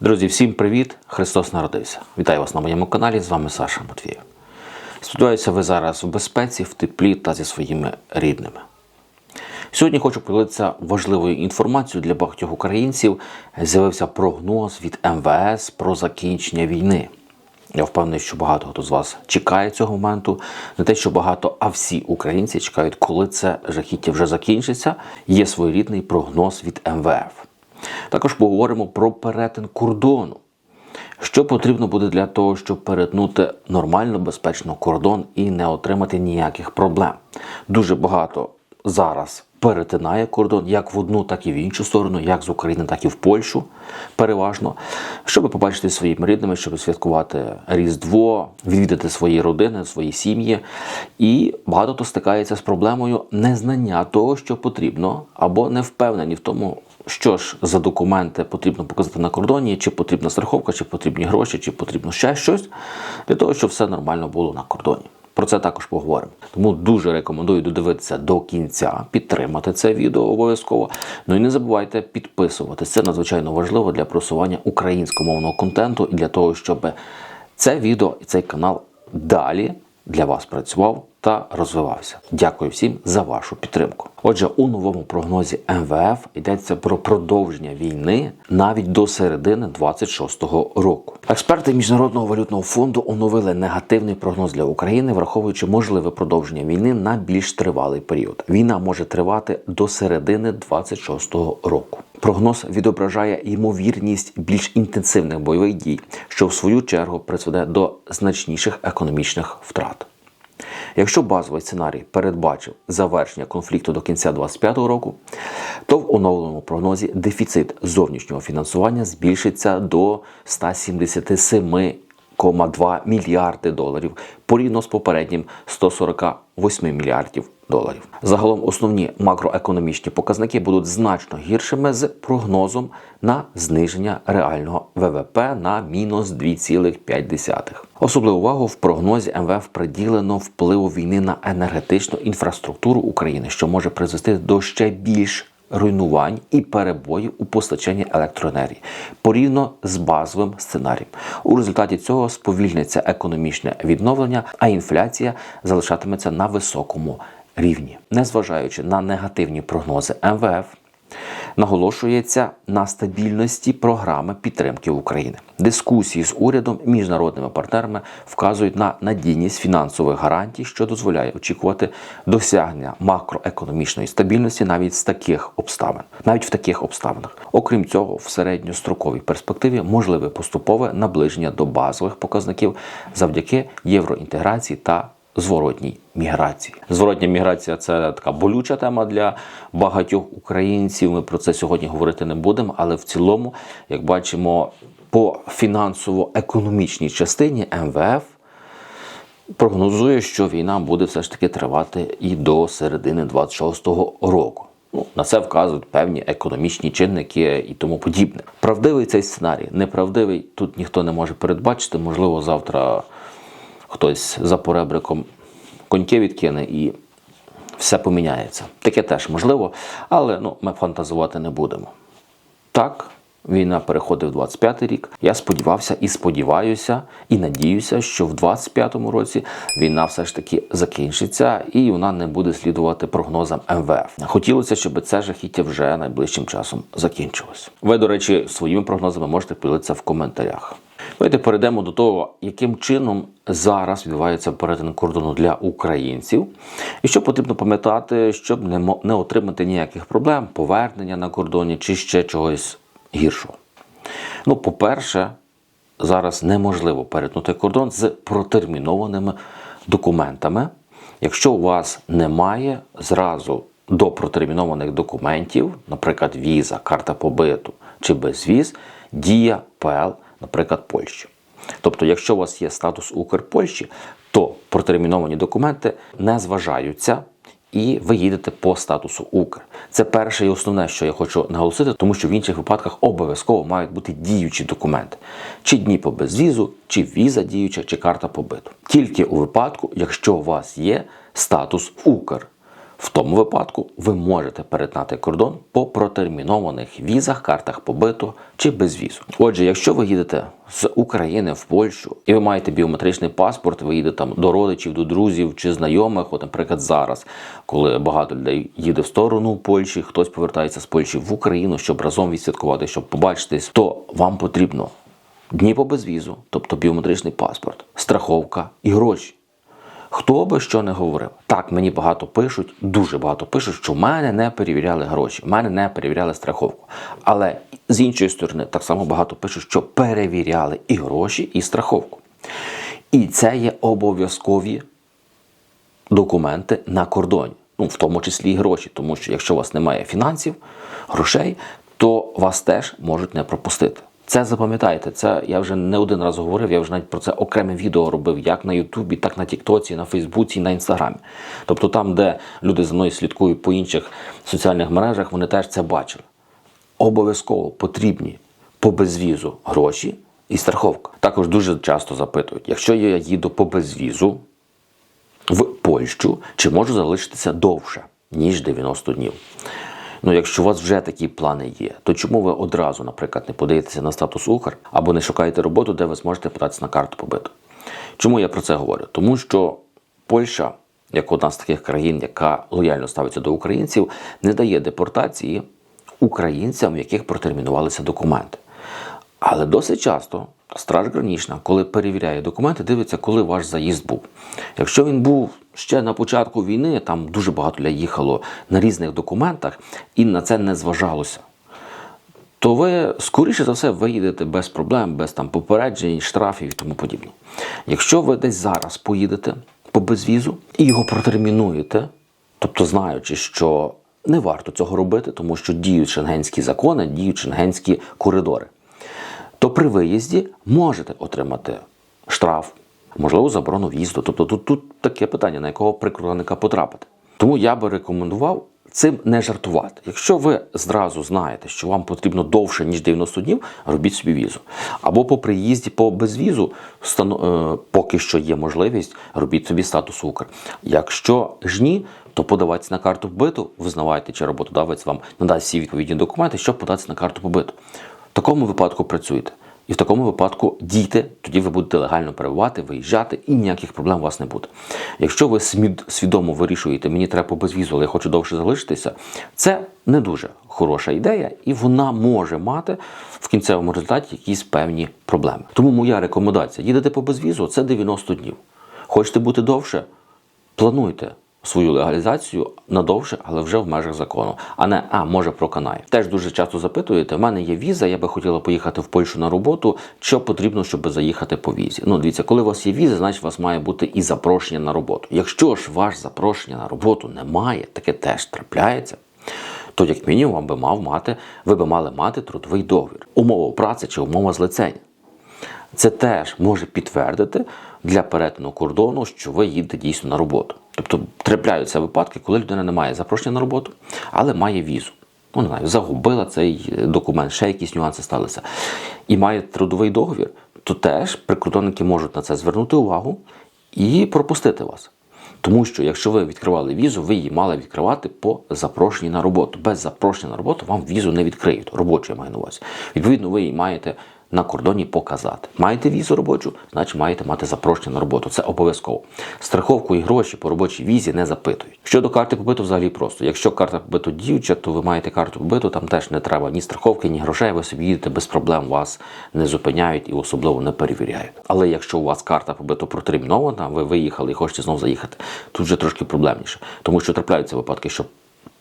Друзі, всім привіт! Христос народився. Вітаю вас на моєму каналі. З вами Саша Матвієв. Сподіваюся, ви зараз у безпеці, в теплі та зі своїми рідними. Сьогодні хочу поділитися важливою інформацією для багатьох українців. З'явився прогноз від МВС про закінчення війни. Я впевнений, що багато хто з вас чекає цього моменту. Не те, що багато, а всі українці чекають, коли це жахіття вже закінчиться. Є своєрідний прогноз від МВФ. Також поговоримо про перетин кордону. Що потрібно буде для того, щоб перетнути нормально безпечно кордон і не отримати ніяких проблем? Дуже багато зараз перетинає кордон як в одну, так і в іншу сторону, як з України, так і в Польщу, переважно, щоб побачити своїми рідними, щоб святкувати Різдво, відвідати свої родини, свої сім'ї. І багато хто стикається з проблемою незнання того, що потрібно, або не впевнені в тому, що ж за документи потрібно показати на кордоні, чи потрібна страховка, чи потрібні гроші, чи потрібно ще щось, для того, щоб все нормально було на кордоні. Про це також поговоримо. Тому дуже рекомендую додивитися до кінця, підтримати це відео обов'язково. Ну і не забувайте підписуватися. Це надзвичайно важливо для просування українськомовного контенту і для того, щоб це відео і цей канал далі для вас працював та розвивався. Дякую всім за вашу підтримку. Отже, у новому прогнозі МВФ йдеться про продовження війни навіть до середини 26-го року. Експерти міжнародного валютного фонду оновили негативний прогноз для України, враховуючи можливе продовження війни на більш тривалий період. Війна може тривати до середини 26-го року. Прогноз відображає ймовірність більш інтенсивних бойових дій, що в свою чергу призведе до значніших економічних втрат. Якщо базовий сценарій передбачив завершення конфлікту до кінця 2025 року, то в оновленому прогнозі дефіцит зовнішнього фінансування збільшиться до 177,2 мільярди доларів порівняно з попереднім 148 мільярдів доларів. Загалом основні макроекономічні показники будуть значно гіршими з прогнозом на зниження реального ВВП на мінус 2,5. Особливу увагу в прогнозі МВФ приділено впливу війни на енергетичну інфраструктуру України, що може призвести до ще більш руйнувань і перебоїв у постачанні електроенергії порівно з базовим сценарієм. У результаті цього сповільниться економічне відновлення, а інфляція залишатиметься на високому рівні. Незважаючи на негативні прогнози МВФ, наголошується на стабільності програми підтримки України. Дискусії з урядом міжнародними партнерами вказують на надійність фінансових гарантій, що дозволяє очікувати досягнення макроекономічної стабільності навіть з таких обставин, навіть в таких обставинах. Окрім цього, в середньостроковій перспективі можливе поступове наближення до базових показників завдяки євроінтеграції та зворотній міграції. Зворотня міграція це така болюча тема для багатьох українців. Ми про це сьогодні говорити не будемо, але в цілому, як бачимо, по фінансово-економічній частині МВФ. Прогнозує, що війна буде все ж таки тривати і до середини 26-го року. Ну, на це вказують певні економічні чинники і тому подібне. Правдивий цей сценарій, неправдивий тут ніхто не може передбачити. Можливо, завтра хтось за поребриком коньки відкине і все поміняється. Таке теж можливо, але ну, ми фантазувати не будемо. Так, війна переходить в 25-й рік. Я сподівався і сподіваюся, і надіюся, що в 25-му році війна все ж таки закінчиться і вона не буде слідувати прогнозам МВФ. Хотілося, щоб це жахіття вже найближчим часом закінчилось. Ви, до речі, своїми прогнозами можете поділитися в коментарях. Давайте перейдемо до того, яким чином зараз відбувається перетин кордону для українців, і що потрібно пам'ятати, щоб не, отримати ніяких проблем, повернення на кордоні чи ще чогось гіршого. Ну, по-перше, зараз неможливо перетнути кордон з протермінованими документами. Якщо у вас немає зразу до протермінованих документів, наприклад, віза, карта побиту чи безвіз, дія ПЛ, наприклад, Польщі. Тобто, якщо у вас є статус Укрпольщі, то протерміновані документи не зважаються і ви їдете по статусу Укр. Це перше і основне, що я хочу наголосити, тому що в інших випадках обов'язково мають бути діючі документи: чи дні по безвізу, чи віза діюча, чи карта побиту. Тільки у випадку, якщо у вас є статус Укр. В тому випадку ви можете перетнати кордон по протермінованих візах, картах побиту чи без візу. Отже, якщо ви їдете з України в Польщу і ви маєте біометричний паспорт, ви їдете там до родичів, до друзів чи знайомих, от, наприклад, зараз, коли багато людей їде в сторону Польщі, хтось повертається з Польщі в Україну, щоб разом відсвяткувати, щоб побачитись, то вам потрібно дні по безвізу, тобто біометричний паспорт, страховка і гроші. Хто би що не говорив, так мені багато пишуть, дуже багато пишуть, що в мене не перевіряли гроші, в мене не перевіряли страховку. Але з іншої сторони, так само багато пишуть, що перевіряли і гроші, і страховку. І це є обов'язкові документи на кордоні, ну в тому числі і гроші, тому що якщо у вас немає фінансів, грошей, то вас теж можуть не пропустити. Це запам'ятайте, це я вже не один раз говорив, я вже навіть про це окреме відео робив, як на Ютубі, так на Тіктоці, на Фейсбуці, на Інстаграмі. Тобто там, де люди за мною слідкують по інших соціальних мережах, вони теж це бачили. Обов'язково потрібні по безвізу гроші і страховка. Також дуже часто запитують, якщо я їду по безвізу в Польщу, чи можу залишитися довше, ніж 90 днів. Ну, якщо у вас вже такі плани є, то чому ви одразу, наприклад, не подаєтеся на статус Укр або не шукаєте роботу, де ви зможете податися на карту побиту? Чому я про це говорю? Тому що Польща, як одна з таких країн, яка лояльно ставиться до українців, не дає депортації українцям, в яких протермінувалися документи. Але досить часто Страж Гранічна, коли перевіряє документи, дивиться, коли ваш заїзд був. Якщо він був ще на початку війни, там дуже багато людей їхало на різних документах, і на це не зважалося. То ви, скоріше за все, виїдете без проблем, без там попереджень, штрафів і тому подібне. Якщо ви десь зараз поїдете по безвізу і його протермінуєте, тобто знаючи, що не варто цього робити, тому що діють шенгенські закони, діють шенгенські коридори то при виїзді можете отримати штраф, можливо, заборону в'їзду. Тобто тут, тут таке питання, на якого прикордонника потрапити. Тому я би рекомендував цим не жартувати. Якщо ви зразу знаєте, що вам потрібно довше, ніж 90 днів, робіть собі візу. Або по приїзді по безвізу, е, поки що є можливість, робіть собі статус Укр. Якщо ж ні, то подавайтесь на карту побиту, визнавайте, чи роботодавець вам надасть всі відповідні документи, щоб податися на карту побиту. Такому випадку працюйте. І в такому випадку дійте, тоді ви будете легально перебувати, виїжджати і ніяких проблем у вас не буде. Якщо ви свідомо вирішуєте, мені треба по безвізу, але я хочу довше залишитися, це не дуже хороша ідея, і вона може мати в кінцевому результаті якісь певні проблеми. Тому моя рекомендація: їдете по безвізу, це 90 днів. Хочете бути довше? Плануйте свою легалізацію надовше, але вже в межах закону, а не а може проканає. Теж дуже часто запитуєте: в мене є віза, я би хотіла поїхати в Польщу на роботу. Що потрібно, щоб заїхати по візі? Ну, дивіться, коли у вас є віза, значить у вас має бути і запрошення на роботу. Якщо ж ваш запрошення на роботу немає, таке теж трапляється. То як мінімум вам би мав мати, ви би мали мати трудовий договір, умова праці чи умова злицення. Це теж може підтвердити для перетину кордону, що ви їдете дійсно на роботу. Тобто трапляються випадки, коли людина не має запрошення на роботу, але має візу. Ну, не знаю, загубила цей документ, ще якісь нюанси сталися. І має трудовий договір, то теж прикордонники можуть на це звернути увагу і пропустити вас. Тому що якщо ви відкривали візу, ви її мали відкривати по запрошенні на роботу. Без запрошення на роботу вам візу не відкриють. Робочу я маю на увазі. Відповідно, ви її маєте на кордоні показати. Маєте візу робочу, значить маєте мати запрошення на роботу. Це обов'язково. Страховку і гроші по робочій візі не запитують. Щодо карти побиту, взагалі просто. Якщо карта побиту діюча, то ви маєте карту побиту, там теж не треба ні страховки, ні грошей. Ви собі їдете без проблем, вас не зупиняють і особливо не перевіряють. Але якщо у вас карта побиту протермінована, ви виїхали і хочете знову заїхати, тут вже трошки проблемніше, тому що трапляються випадки, що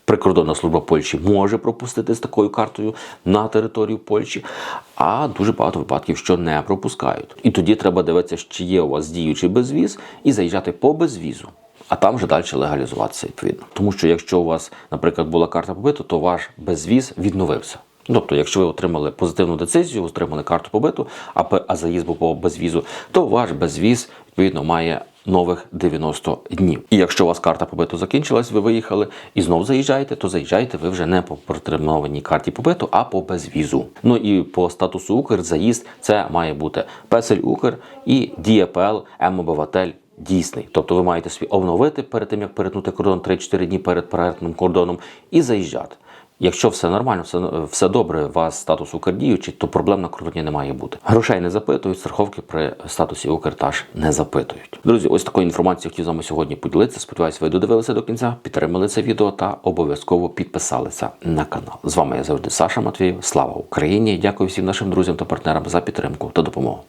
Прикордонна служба Польщі може пропустити з такою картою на територію Польщі, а дуже багато випадків, що не пропускають. І тоді треба дивитися, чи є у вас діючий безвіз, і заїжджати по безвізу. А там вже далі легалізуватися відповідно. Тому що якщо у вас, наприклад, була карта побиту, то ваш безвіз відновився. Тобто, якщо ви отримали позитивну децизію, отримали карту побиту, а, заїзд був по безвізу, то ваш безвіз відповідно має нових 90 днів. І якщо у вас карта побиту закінчилась, ви виїхали і знов заїжджаєте, то заїжджаєте ви вже не по протермінованій карті побиту, а по безвізу. Ну і по статусу Укр заїзд це має бути Песель Укр і Дієпл М-обиватель дійсний. Тобто ви маєте свій оновити перед тим, як перетнути кордон 3-4 дні перед перетином кордоном і заїжджати. Якщо все нормально, все, все добре, у вас статус Укрдіючий, то проблем на кордоні не має бути. Грошей не запитують, страховки при статусі Укртаж не запитують. Друзі, ось такою інформацією хотів з вами сьогодні поділитися. Сподіваюсь, ви додивилися до кінця, підтримали це відео та обов'язково підписалися на канал. З вами я завжди Саша Матвіїв. Слава Україні! Дякую всім нашим друзям та партнерам за підтримку та допомогу.